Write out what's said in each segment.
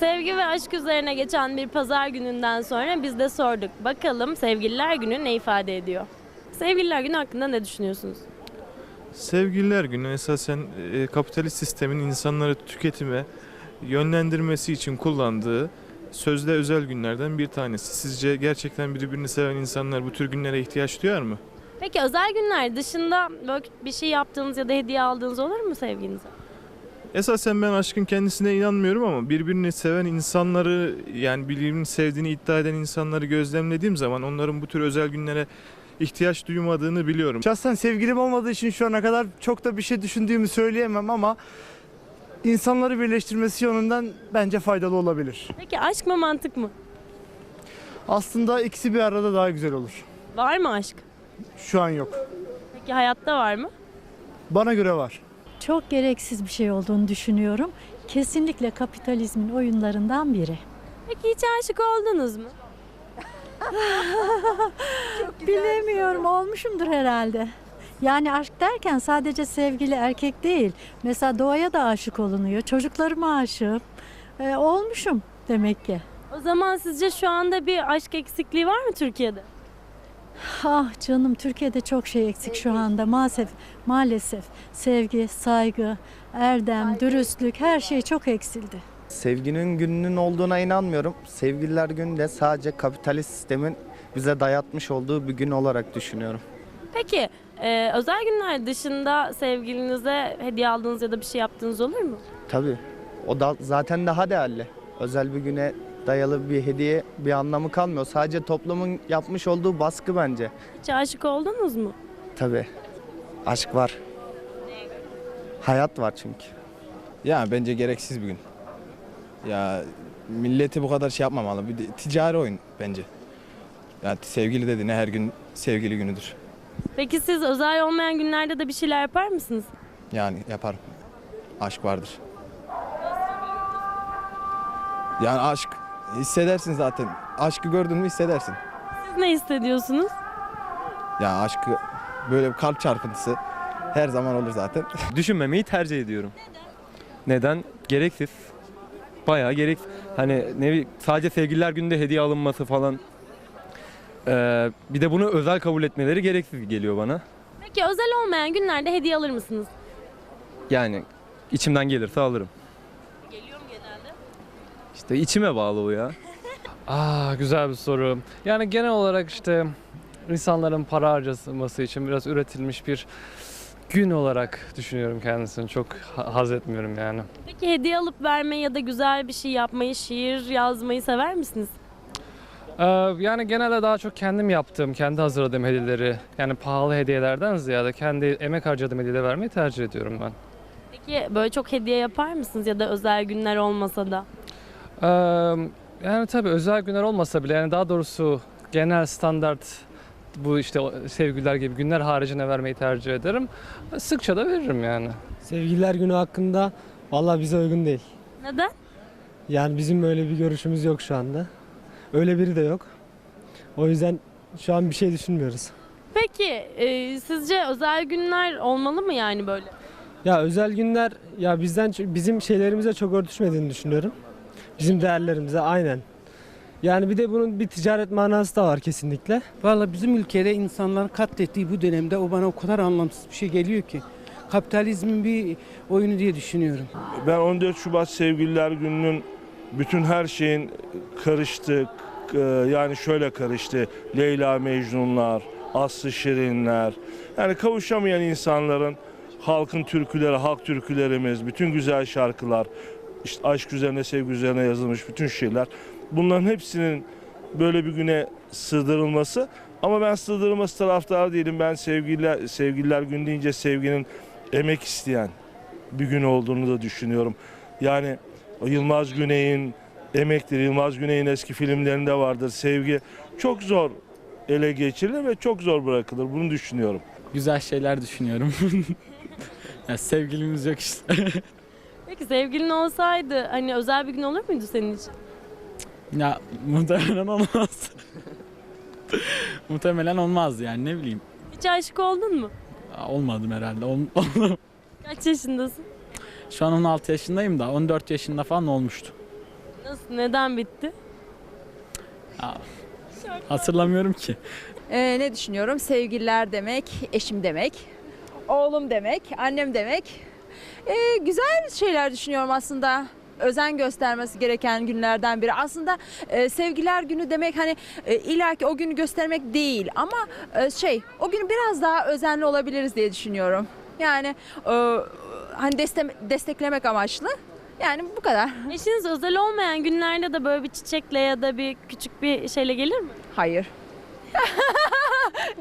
Sevgi ve aşk üzerine geçen bir pazar gününden sonra biz de sorduk. Bakalım Sevgililer Günü ne ifade ediyor? Sevgililer Günü hakkında ne düşünüyorsunuz? Sevgililer günü esasen e, kapitalist sistemin insanları tüketime yönlendirmesi için kullandığı sözde özel günlerden bir tanesi. Sizce gerçekten birbirini seven insanlar bu tür günlere ihtiyaç duyar mı? Peki özel günler dışında böyle bir şey yaptığınız ya da hediye aldığınız olur mu sevginize? Esasen ben aşkın kendisine inanmıyorum ama birbirini seven insanları yani birbirini sevdiğini iddia eden insanları gözlemlediğim zaman onların bu tür özel günlere ihtiyaç duymadığını biliyorum. Şahsen sevgilim olmadığı için şu ana kadar çok da bir şey düşündüğümü söyleyemem ama insanları birleştirmesi yönünden bence faydalı olabilir. Peki aşk mı mantık mı? Aslında ikisi bir arada daha güzel olur. Var mı aşk? Şu an yok. Peki hayatta var mı? Bana göre var. Çok gereksiz bir şey olduğunu düşünüyorum. Kesinlikle kapitalizmin oyunlarından biri. Peki hiç aşık oldunuz mu? Bilemiyorum olmuşumdur herhalde. Yani aşk derken sadece sevgili erkek değil. Mesela doğaya da aşık olunuyor. Çocuklarıma aşığım. Ee, olmuşum demek ki. O zaman sizce şu anda bir aşk eksikliği var mı Türkiye'de? Ah canım Türkiye'de çok şey eksik şu anda maalesef. Maalesef sevgi, saygı, erdem, dürüstlük her şey çok eksildi. Sevginin gününün olduğuna inanmıyorum. Sevgililer günü de sadece kapitalist sistemin bize dayatmış olduğu bir gün olarak düşünüyorum. Peki e, özel günler dışında sevgilinize hediye aldığınız ya da bir şey yaptığınız olur mu? Tabii. O da zaten daha değerli. Özel bir güne dayalı bir hediye bir anlamı kalmıyor. Sadece toplumun yapmış olduğu baskı bence. Hiç aşık oldunuz mu? Tabii. Aşk var. Hayat var çünkü. Ya bence gereksiz bir gün. Ya milleti bu kadar şey yapmamalı. Bir de ticari oyun bence. Ya sevgili dedi ne her gün sevgili günüdür. Peki siz özel olmayan günlerde de bir şeyler yapar mısınız? Yani yapar. Aşk vardır. Yani aşk hissedersin zaten. Aşkı gördün mü hissedersin. Siz ne hissediyorsunuz? Ya aşkı böyle bir kalp çarpıntısı her zaman olur zaten. Düşünmemeyi tercih ediyorum. Neden? Gereksiz. Bayağı gerek. Hani ne bileyim, sadece sevgililer gününde hediye alınması falan. Ee, bir de bunu özel kabul etmeleri gereksiz geliyor bana. Peki özel olmayan günlerde hediye alır mısınız? Yani içimden gelirse alırım. İşte içime bağlı o ya. Aa güzel bir soru. Yani genel olarak işte insanların para harcaması için biraz üretilmiş bir gün olarak düşünüyorum kendisini. Çok ha- haz etmiyorum yani. Peki hediye alıp vermeyi ya da güzel bir şey yapmayı, şiir yazmayı sever misiniz? Ee, yani genelde daha çok kendim yaptığım, kendi hazırladığım hediyeleri yani pahalı hediyelerden ziyade kendi emek harcadığım hediyeleri vermeyi tercih ediyorum ben. Peki böyle çok hediye yapar mısınız ya da özel günler olmasa da? Ee, yani tabii özel günler olmasa bile yani daha doğrusu genel standart bu işte sevgililer gibi günler haricinde vermeyi tercih ederim. Sıkça da veririm yani. Sevgililer günü hakkında vallahi bize uygun değil. Neden? Yani bizim öyle bir görüşümüz yok şu anda. Öyle biri de yok. O yüzden şu an bir şey düşünmüyoruz. Peki e, sizce özel günler olmalı mı yani böyle? Ya özel günler ya bizden bizim şeylerimize çok örtüşmediğini düşünüyorum. Bizim değerlerimize aynen. Yani bir de bunun bir ticaret manası da var kesinlikle. Valla bizim ülkede insanların katlettiği bu dönemde o bana o kadar anlamsız bir şey geliyor ki. Kapitalizmin bir oyunu diye düşünüyorum. Ben 14 Şubat Sevgililer Günü'nün bütün her şeyin karıştı. e, Yani şöyle karıştı. Leyla Mecnunlar, Aslı Şirinler. Yani kavuşamayan insanların halkın türküleri, halk türkülerimiz, bütün güzel şarkılar, işte aşk üzerine, sevgi üzerine yazılmış bütün şeyler. Bunların hepsinin böyle bir güne sığdırılması ama ben sığdırılması taraftarı değilim. Ben sevgililer, sevgililer günü deyince sevginin emek isteyen bir gün olduğunu da düşünüyorum. Yani Yılmaz Güney'in emekleri, Yılmaz Güney'in eski filmlerinde vardır. Sevgi çok zor ele geçirilir ve çok zor bırakılır. Bunu düşünüyorum. Güzel şeyler düşünüyorum. ya sevgilimiz yok işte. Peki sevgilin olsaydı hani özel bir gün olur muydu senin için? ya muhtemelen olmaz. muhtemelen olmaz yani ne bileyim. Hiç aşık oldun mu? Olmadım herhalde. Kaç yaşındasın? Şu an 16 yaşındayım da 14 yaşında falan olmuştu. Nasıl, neden bitti? Hatırlamıyorum ki. Ee, ne düşünüyorum? Sevgililer demek, eşim demek, oğlum demek, annem demek. Ee, güzel şeyler düşünüyorum aslında. Özen göstermesi gereken günlerden biri. Aslında e, sevgiler günü demek hani e, illaki o günü göstermek değil ama e, şey o günü biraz daha özenli olabiliriz diye düşünüyorum. Yani e, hani destek, desteklemek amaçlı. Yani bu kadar. Eşiniz özel olmayan günlerde de böyle bir çiçekle ya da bir küçük bir şeyle gelir mi? Hayır.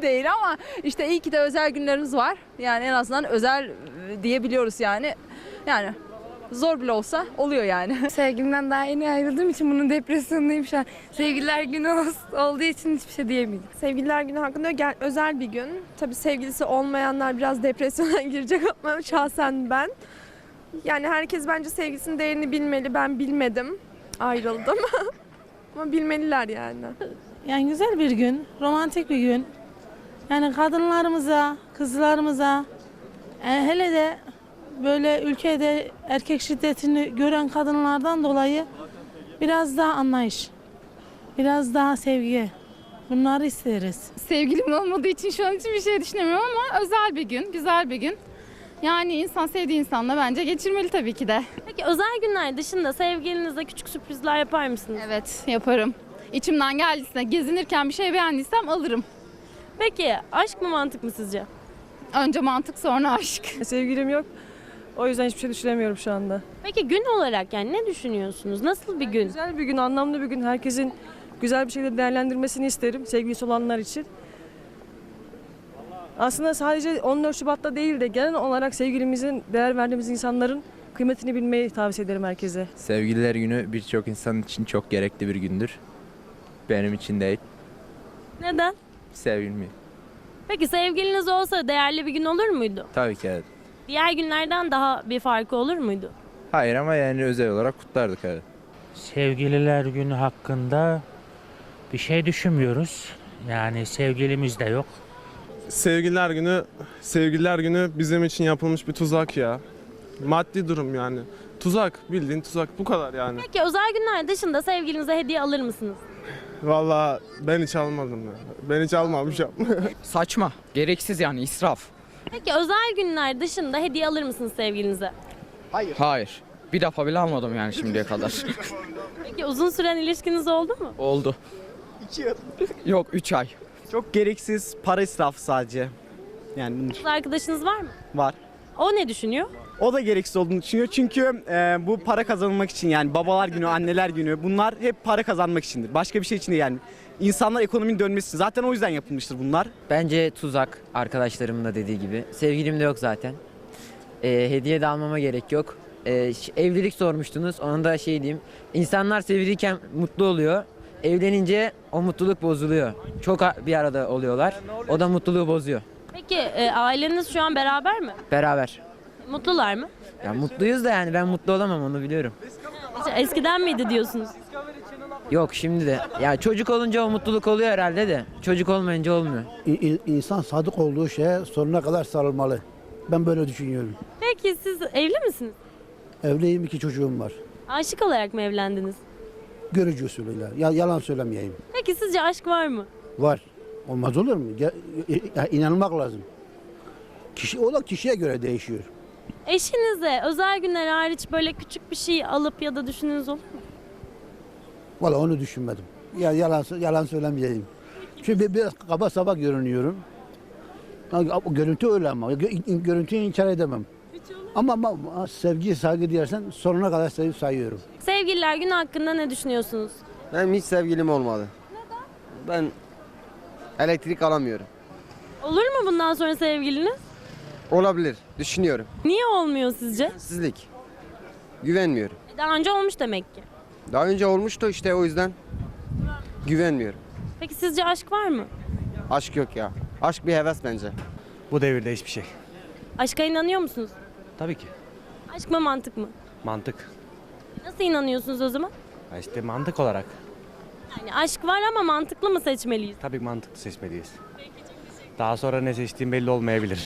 Değil ama işte iyi ki de özel günlerimiz var. Yani en azından özel e, diyebiliyoruz yani. Yani zor bile olsa oluyor yani. Sevgilimden daha yeni ayrıldığım için bunun depresyondayım şu an. Sevgililer günü ol- olduğu için hiçbir şey diyemeyeceğim. Sevgililer günü hakkında gel- özel bir gün. Tabii sevgilisi olmayanlar biraz depresyona girecek ama şahsen ben. Yani herkes bence sevgilisinin değerini bilmeli. Ben bilmedim. Ayrıldım. ama bilmeliler yani. Yani güzel bir gün, romantik bir gün. Yani kadınlarımıza, kızlarımıza, e, hele de böyle ülkede erkek şiddetini gören kadınlardan dolayı biraz daha anlayış, biraz daha sevgi. Bunları isteriz. Sevgilim olmadığı için şu an için bir şey düşünemiyorum ama özel bir gün, güzel bir gün. Yani insan sevdiği insanla bence geçirmeli tabii ki de. Peki özel günler dışında sevgilinize küçük sürprizler yapar mısınız? Evet, yaparım. İçimden geldiyse, gezinirken bir şey beğendiysem alırım. Peki aşk mı mantık mı sizce? Önce mantık sonra aşk. Sevgilim yok. O yüzden hiçbir şey düşünemiyorum şu anda. Peki gün olarak yani ne düşünüyorsunuz? Nasıl bir gün? Güzel bir gün, anlamlı bir gün. Herkesin güzel bir şekilde değerlendirmesini isterim sevgilisi olanlar için. Aslında sadece 14 Şubat'ta değil de genel olarak sevgilimizin, değer verdiğimiz insanların kıymetini bilmeyi tavsiye ederim herkese. Sevgililer günü birçok insan için çok gerekli bir gündür. Benim için değil. Neden? Sevgilimi. Peki sevgiliniz olsa değerli bir gün olur muydu? Tabii ki evet. Diğer günlerden daha bir farkı olur muydu? Hayır ama yani özel olarak kutlardık evet. Sevgililer günü hakkında bir şey düşünmüyoruz. Yani sevgilimiz de yok. Sevgililer günü, sevgililer günü bizim için yapılmış bir tuzak ya. Maddi durum yani. Tuzak, bildiğin tuzak bu kadar yani. Peki özel günler dışında sevgilinize hediye alır mısınız? Vallahi ben hiç almadım ya. Ben hiç almamışım. Saçma. Gereksiz yani israf. Peki özel günler dışında hediye alır mısınız sevgilinize? Hayır. Bir defa bile almadım yani şimdiye kadar. Peki uzun süren ilişkiniz oldu mu? Oldu. Yok 3 ay. Çok gereksiz para israfı sadece. Yani Kız arkadaşınız var mı? var. O ne düşünüyor? O da gereksiz olduğunu düşünüyor çünkü e, bu para kazanılmak için yani babalar günü, anneler günü bunlar hep para kazanmak içindir. Başka bir şey için değil yani. İnsanlar ekonominin dönmesi için. Zaten o yüzden yapılmıştır bunlar. Bence tuzak arkadaşlarımın da dediği gibi. Sevgilim de yok zaten. Ee, hediye de almama gerek yok. Ş- evlilik sormuştunuz. Onu da şey diyeyim. İnsanlar sevgiliyken mutlu oluyor. Evlenince o mutluluk bozuluyor. Çok bir arada oluyorlar. O da mutluluğu bozuyor. Peki e, aileniz şu an beraber mi? Beraber. Mutlular mı? Ya mutluyuz da yani ben mutlu olamam onu biliyorum. Eskiden miydi diyorsunuz? Yok şimdi de. Ya çocuk olunca o mutluluk oluyor herhalde de. Çocuk olmayınca olmuyor. İnsan sadık olduğu şeye sonuna kadar sarılmalı. Ben böyle düşünüyorum. Peki siz evli misiniz? Evliyim iki çocuğum var. Aşık olarak mı evlendiniz? Görücü usulüyle. Ya, yalan söylemeyeyim. Peki sizce aşk var mı? Var. Olmaz olur mu? Ya, ya, inanmak lazım. Kişi, o da kişiye göre değişiyor. Eşinize özel günler hariç böyle küçük bir şey alıp ya da düşündüğünüz olur mu? Valla onu düşünmedim. Ya yalan yalan söylemeyeyim. Çünkü biraz kaba saba görünüyorum. Görüntü öyle ama. Gö- Görüntüyü inkar edemem. Ama, ama ama sevgi, saygı diyersen sonuna kadar sevip sayıyorum. Sevgililer günü hakkında ne düşünüyorsunuz? Benim hiç sevgilim olmadı. Ben elektrik alamıyorum. Olur mu bundan sonra sevgiliniz? Olabilir. Düşünüyorum. Niye olmuyor sizce? Sizlik. Güvenmiyorum. E, Daha önce olmuş demek ki. Daha önce olmuştu işte o yüzden güvenmiyorum. Peki sizce aşk var mı? Aşk yok ya. Aşk bir heves bence. Bu devirde hiçbir şey. Aşka inanıyor musunuz? Tabii ki. Aşk mı mantık mı? Mantık. Nasıl inanıyorsunuz o zaman? İşte mantık olarak. Yani aşk var ama mantıklı mı seçmeliyiz? Tabii mantıklı seçmeliyiz. Daha sonra ne seçtiğim belli olmayabilir.